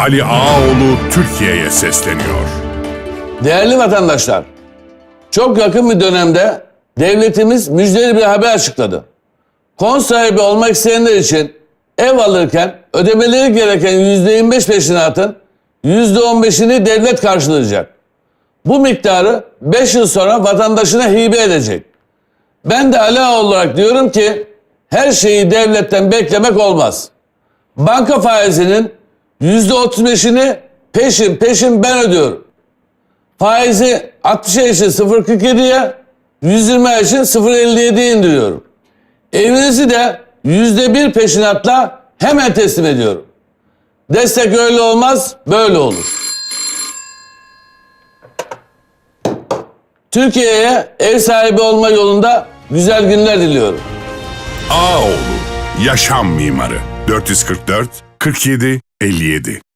Ali Ağaoğlu Türkiye'ye sesleniyor. Değerli vatandaşlar, çok yakın bir dönemde devletimiz müjdeli bir haber açıkladı. Kon sahibi olmak isteyenler için ev alırken ödemeleri gereken %25 peşinatın %15'ini devlet karşılayacak. Bu miktarı 5 yıl sonra vatandaşına hibe edecek. Ben de Ali Ağa olarak diyorum ki her şeyi devletten beklemek olmaz. Banka faizinin %35'ini peşin peşin ben ödüyorum. Faizi 60 ay için 0.47'ye, 120 ay için 0.57'ye indiriyorum. Evinizi de %1 peşinatla hemen teslim ediyorum. Destek öyle olmaz, böyle olur. Türkiye'ye ev sahibi olma yolunda güzel günler diliyorum. Ağaoğlu Yaşam Mimarı 444 47 57